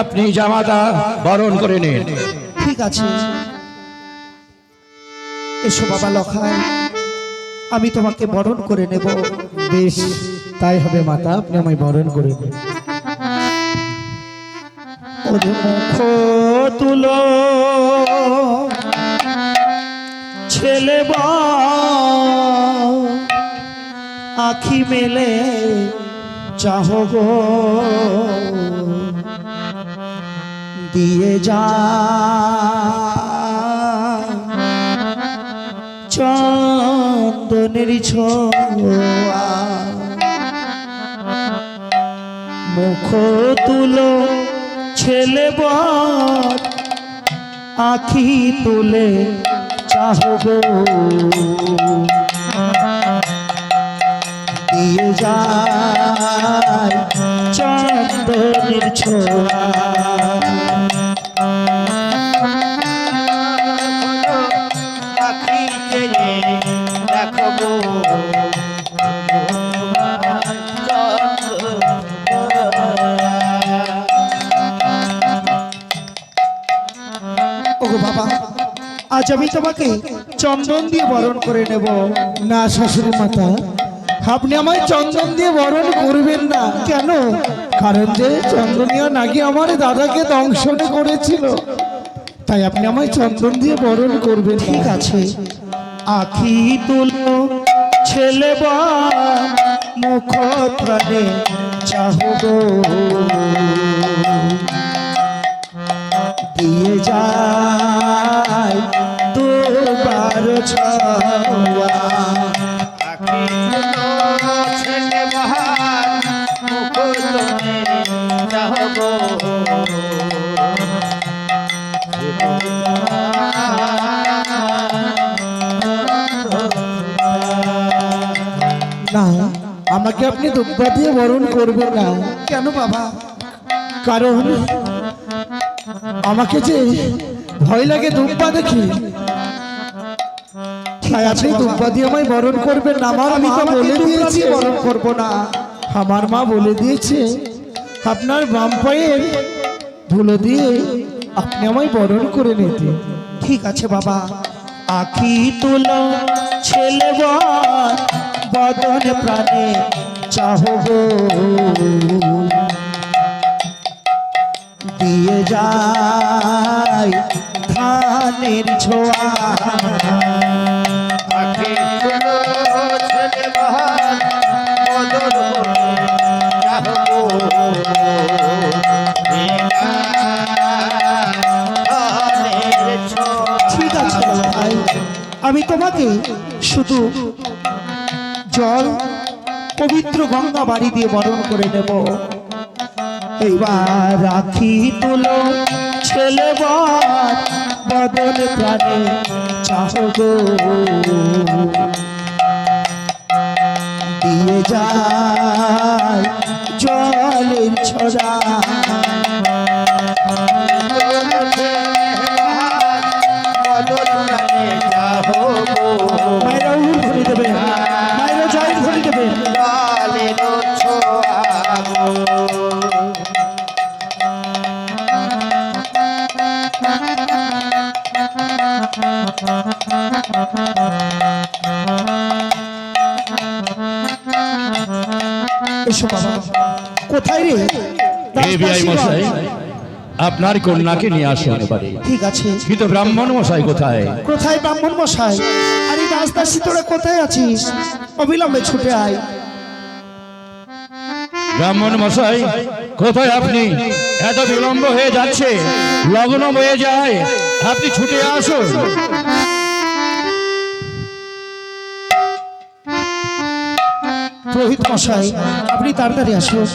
আপনি জামাতা বরণ করে নিন। ঠিক আছে। এসো বাবা লখাই আমি তোমাকে বরণ করে নেব। বেশ, তাই হবে মাতা, আপনি আমায় বরণ করে ওরে মুখ তুলো। ছেলে বা আখি মেলে। চাহ দিয়ে যা। চন্দনের ছোঁয়া। মুখ তুলো ছেলে বর। আখি তুলে চাহব দিয়ে যায়। আজ আমি তোমাকে চন্দন দিয়ে বরণ করে নেব। না শাশুড়ি মাতা। আপনি আমায় চন্দন দিয়ে বরণ করবেন না। কেন? কারণ যে চন্দনিয়া নাকি আমার দাদাকে দংশন করেছিল। তাই আপনি আমায় চন্দন দিয়ে বরণ করবেন। ঠিক আছে। আখি তুলো, ছেলে বা দিয়ে যায় আমাকে আপনি দুব্বা দিয়ে বরণ করবেন না। কেন বাবা? কারণ আমাকে যে ভয় লাগে দুব্বা দেখি তাই আপনি দুব্বা দিয়ে আমায় বরণ করবেন না। আমার আমি মা বলে দিয়েছে দিয়ে বরণ করব না। আমার মা বলে দিয়েছে আপনার বাম পায়ের ধুলো দিয়ে আপনি আমায় বরণ করে নিতে ঠিক আছে বাবা। আখি তুলো ছেলে বদন প্রাণে চাহব দিয়ে যায় ধানের ছোঁয়া ঠিক আছে ভাই। আমি তোমাকে শুধু জল পবিত্র গঙ্গা বাড়ি দিয়ে বরণ করে নেব এইবার রাখি তুলো, ছেলে বদল প্রাণে চাহ দিয়ে যায় জলের ছড়া। বিআই মশাই আপনার কন্যাকে নিয়ে আসুন এবারে। ঠিক আছে। কিন্তু ব্রাহ্মণ মশাই কোথায়? কোথায় ব্রাহ্মণ মশাই? আরে দাসদাসী তোরা কোথায় আছিস? অবিলম্বে ছুটে আয়। ব্রাহ্মণ মশাই কোথায় আপনি? এত বিলম্ব হয়ে যাচ্ছে লগ্ন হয়ে যায় আপনি ছুটে আসুন। পুরোহিত মশাই আপনি তাড়াতাড়ি আসুন।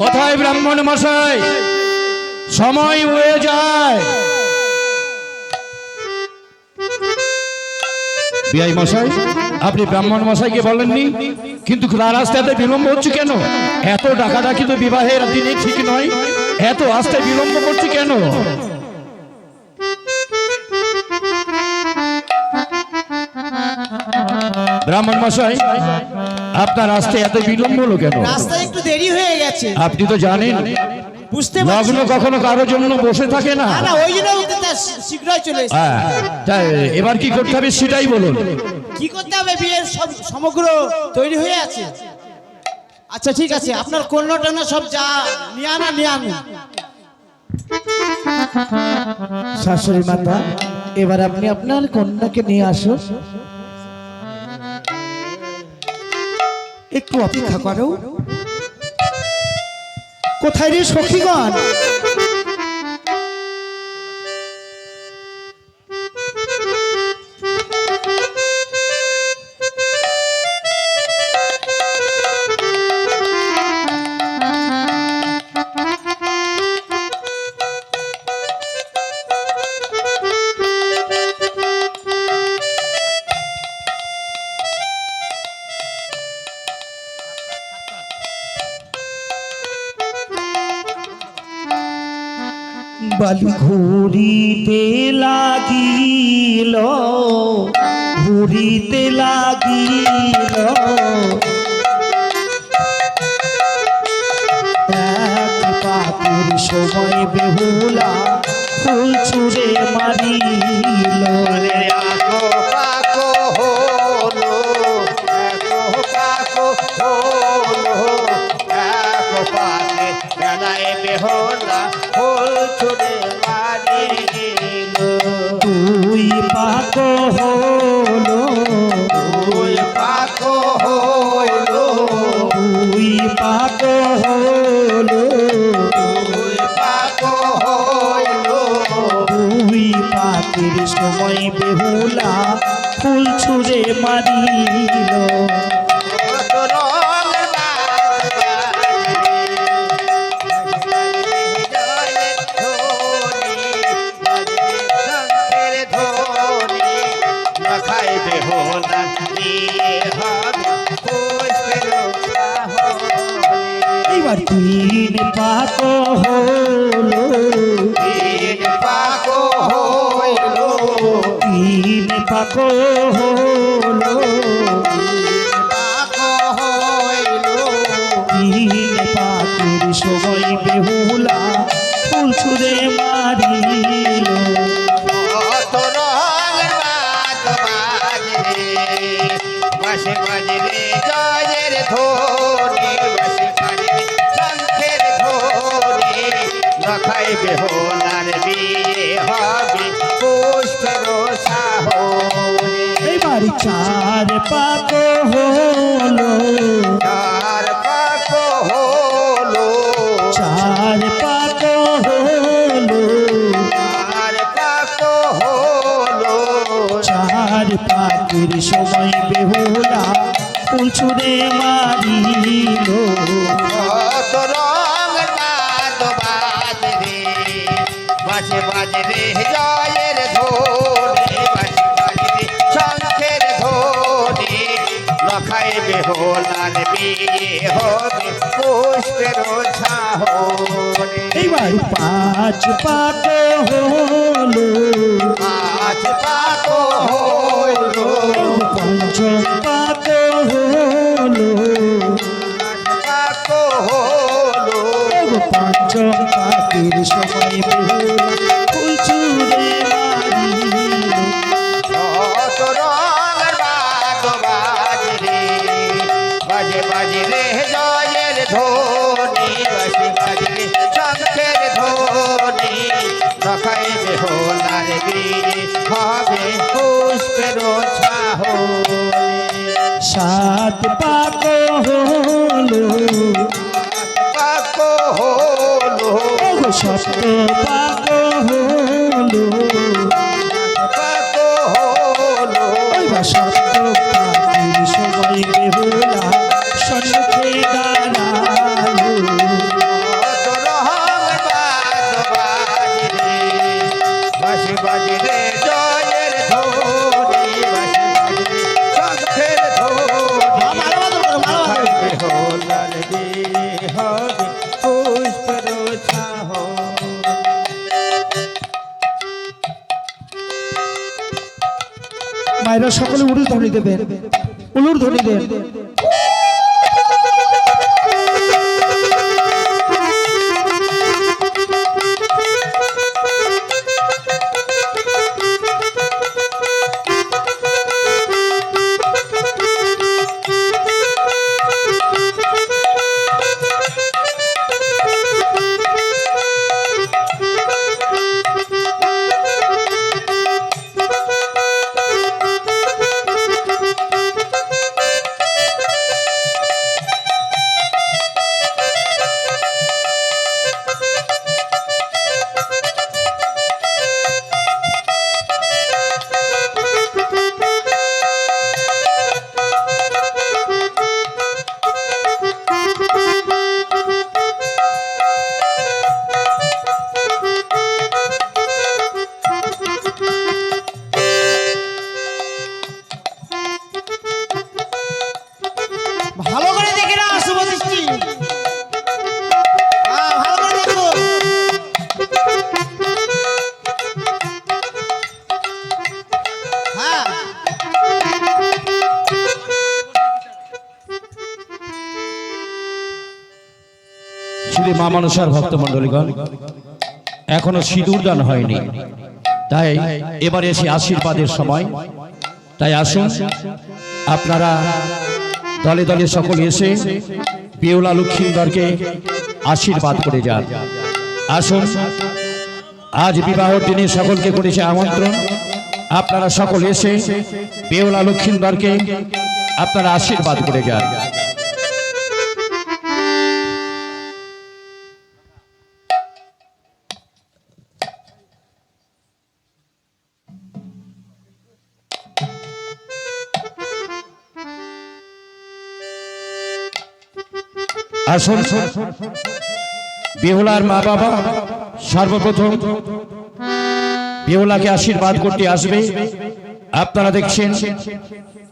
কোথায় ব্রাহ্মণ মশাই, সময় হয়ে যায়। বিআই মশাই, আপনি ব্রাহ্মণ মশাইকে বলেননি? কিন্তু রাস্তাতে বিলম্ব হচ্ছে কেন? এত ডাকাডাকি তো বিবাহের দিনে ঠিক নয়। এত আসতে বিলম্ব করছে কেন? ব্রাহ্মণ মশাই আপনার আসতে এত বিলম্ব হলো কেন? রাস্তায় একটু দেরি হয়ে গেছে। আপনি তো জানেন বুঝতে লগ্ন কখনো কারোর জন্য বসে থাকে না। না না ওই জন্য শীঘ্রই চলে হ্যাঁ তাই এবার কি করতে হবে সেটাই বলুন। কি করতে হবে? বিয়ের সব সমগ্র তৈরি হয়ে আছে। আচ্ছা ঠিক আছে আপনার কন্যা টন্যা সব যা নিয়ে আনা নিয়ে আনো শাশুড়ি মাতা এবার আপনি আপনার কন্যাকে নিয়ে আসুন। একটু অপেক্ষা করো। কোথায় রে সখীগণ? বালি ঘুরিতে লাগিল ঘুরিতে লাগিল। সময় বেহুলা ফুল ছুড়ে মারিল। মারিল তুই পাক হলো। ফুল পাকো হলো। তুই পাক হলো। ফুল পাকো হলো। তুই পাখির সময় বেহুলা ফুল ছুঁড়ে মারিল এইবার তিন পাক হলো। পাকো হইল তিন পাক হলো। চার পাক হলো। চার পাকো হলো। চার পাক হলো। চার পাকো হলো। চার পাখির সময় বেহুলা ফুল মারিল। পাঁচ পাক হলো। আজ পাক হইল। পঞ্চ পাক হলো। পাক হলো পঞ্চ পাখির সময় ছাহনে সাত পাক হলো। পাকো হলো। সপ্ত পাক মায়েরা সকলে উলুর ধ্বনি দেবেন। উলুর ধ্বনি দেন। শ্রী মা মনসার ভক্তমণ্ডলীগণ, এখনও সিঁদুর দান হয়নি। তাই এবারে এসে আশীর্বাদের সময়। তাই আসুন, আপনারা দলে দলে সকলে এসে বেউলা লক্ষ্মীন্দরকে আশীর্বাদ করে যান। আসুন, আজ বিবাহর দিনে সকলকে করেছে আমন্ত্রণ। আপনারা সকল এসে বেউলা লক্ষ্মীন্দরকে আপনারা আশীর্বাদ করে যান। আসুন বেহুলার মা বাবা, সর্বপ্রথম বেহুলাকে আশীর্বাদ করতে আসবে। আপনারা দেখছেন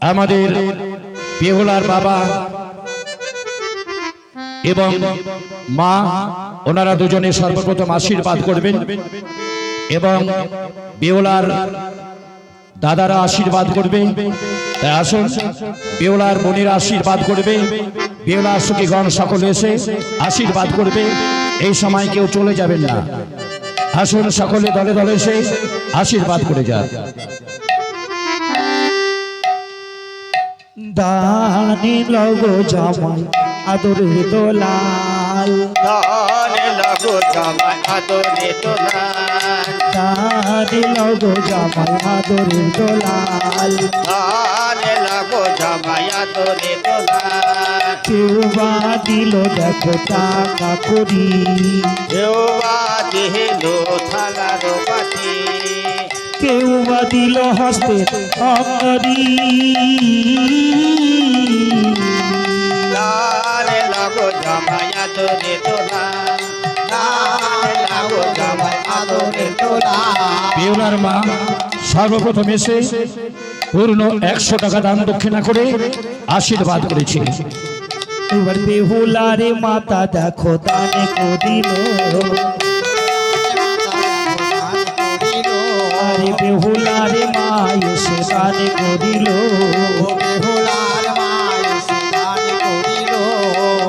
আমাদের বেহুলার বাবা এবং মা, ওনারা দুজনে সর্বপ্রথম আশীর্বাদ করবেন এবং বেহুলার দাদারা আশীর্বাদ করবে। তাই আসুন বেউলার বোনেরা আশীর্বাদ করবে। বেউলার সুখীগণ সকলে এসে আশীর্বাদ করবে। এই সময় কেউ চলে যাবেন না। আসুন সকলে দলে দলে এসে আশীর্বাদ করে যান দানি লগো জামাই আদরের দোলাল। ধনে লগো জামাই আদরে তোলাল দানি লগো জামাই আদরের দোলাল। ধনে লগো জামাই আদরে তোলাল কেউ বা দিল দেখো টাকা করি। কেউ বা দিলো থালার বাটি। কেউ বা দিল হস্তে অকরি লগো জামাই আদরে বেউলার মা সর্বপ্রথম এসে পূর্ণ একশো টাকা দান দক্ষিণা করে আশীর্বাদ করেছে। এবার বেহুলারে মাতা দেখো দানে করিল আরে বেহুলারে মা এসে দানে করিল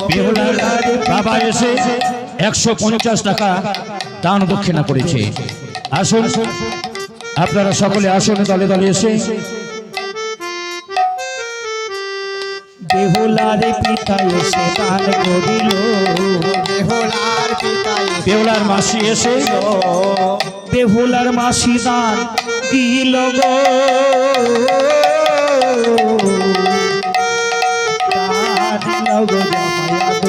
বেহুলার বাবা এসে একশো পঞ্চাশ টাকা দান দক্ষিণা করেছে। আসুন। আপনারা সকলে আসুন দলে দলে এসে। বেহুলারে পিতা এসে দান করিল। বেহুলার মাসি এসে। বেহুলার মাসি দান দিল গো। দান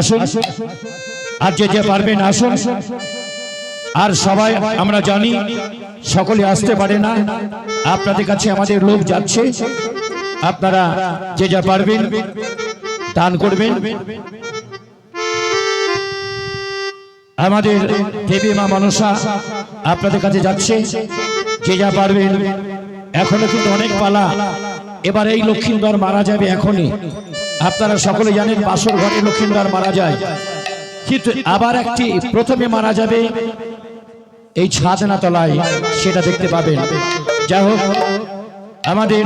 আসুন। আর যে যে পারবেন আসুন। আর সবাই, আমরা জানি সকলে আসতে পারে না। আপনাদের কাছে আমাদের লোক যাচ্ছে। আপনারা যে যা পারবেন দান করবেন। আমাদের দেবী মা মনসা আপনাদের কাছে যাচ্ছে। যে যা পারবেন। এখনও কিন্তু অনেক পালা। এবার এই লক্ষ্মীন্দর মারা যাবে এখনই। আপনারা সকলে জানেন বাসর ঘরে লক্ষ্মীন্দর মারা যায়। কিন্তু আবার একটি প্রথমে মারা যাবে, এই ছাদনা তলায় সেটা দেখতে পাবেন। যাই হোক, আমাদের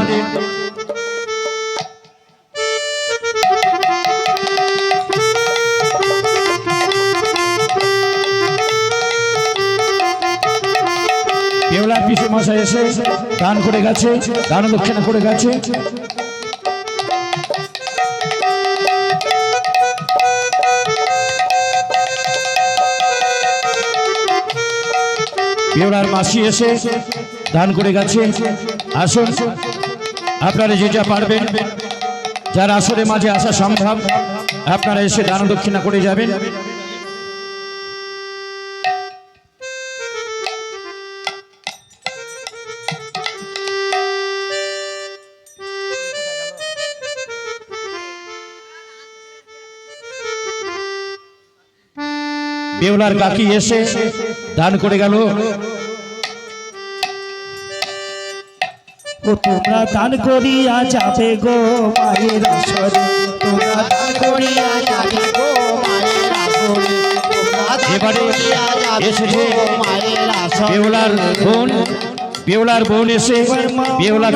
কেওলার পিসে মশাই এসে দান করে গেছে দান দক্ষিণা করে গেছে। কেওলার মাসি এসে দান করে গেছে। আসুন, আপনারা যেটা পারবেন, যার আসরে মাঝে আসা সম্ভব, আপনারা এসে দান দক্ষিণা করে যাবেন। বেউলার কাকি এসে দান করে গেল। ও তোমরা দান করিয়া যাবে গো মায়ের আসরে। তোমরা দান করিয়া যাবে গো মায়ের আসরে। এবারে এসেছে বেউলার বোন বেউলার বোন এসে বেউলাকে